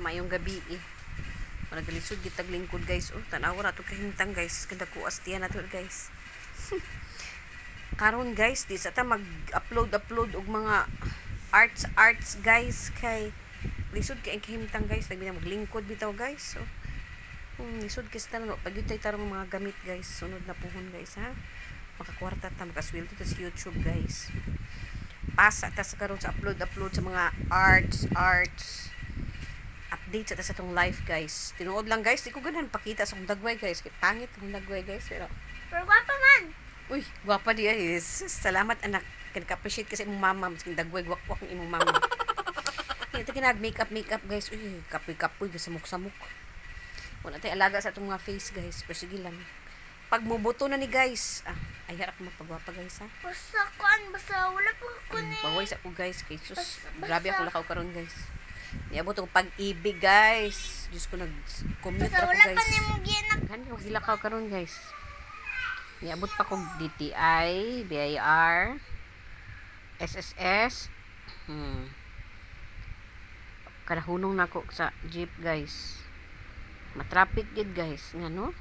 mayong gabi eh. Managalisod gitag lingkod guys. Oh, tanawa na to kahimtang guys. Kada ko astiyan na to guys. Karon guys, di sa ta mag-upload upload og mga arts arts guys kay lisod kay ang kahimtang guys. Nagbi na maglingkod bitaw guys. So, hmm, lisod kay sa tanan pag yun tayo tarong mga gamit guys. Sunod na puhon guys ha. Makakwarta ta makasweldo ta sa YouTube guys. Pasa ta sa karon sa upload upload sa mga arts arts update sa ta sa tong live guys. Tinuod lang guys, di ko ganahan pakita sa akong dagway guys. Kay pangit akong dagway guys. Pero Pero gwapa man. Uy, gwapa di ay. Salamat anak. Kinaka-appreciate kasi imong mama. Masking dagway, gwak-gwak ang imong mama. Ito kinag makeup makeup guys. Uy, kapoy-kapoy sa samok-samok. Wala tayo alaga sa itong mga face guys. Pero sige lang. Pag mubuto na ni guys. Ah, ay harap magpagwapa guys ha. Basta kuan, basta wala pa ko ni. Paway sa ko guys. Kay sus, grabe ako lakaw karon guys. Niabot ko pag-ibig guys. Diyos ko nag-commute ako wala pa guys. ni mo ginak. Gani ko gilakaw karon guys. Niabot pa kog DTI, BIR, SSS. Hmm. Kadahunong nako sa jeep guys. Matraffic gid guys, ngano?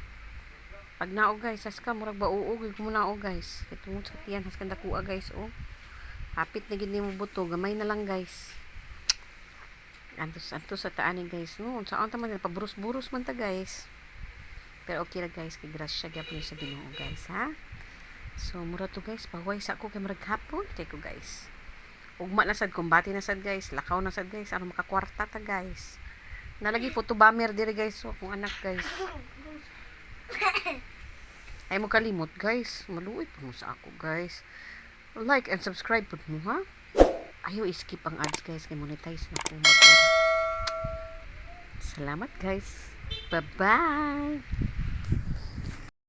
Pag nao guys, as ka murag bauog gid mo nao guys. Kay tungod sa tiyan has kanda kuha guys oh. Hapit na gid buto, gamay na lang guys. Antos antos sa taan ni guys no. Saan ta man paburus-burus man ta guys. Pero okay ra guys, kay grasya gyapon sa Ginoo guys ha. So mura to guys, pahuway sa ako kay murag hapon kay ko guys. Ugma na sad kumbati na sad guys, lakaw na sad guys, ano makakwarta ta guys. Nalagi photo bomber dire guys, so akong anak guys. Ay mo kalimot guys, maluoy po mo sa ako guys. Like and subscribe po mo ha. Ayaw skip ang ads guys, kay monetize na po mag Salamat guys. Bye-bye.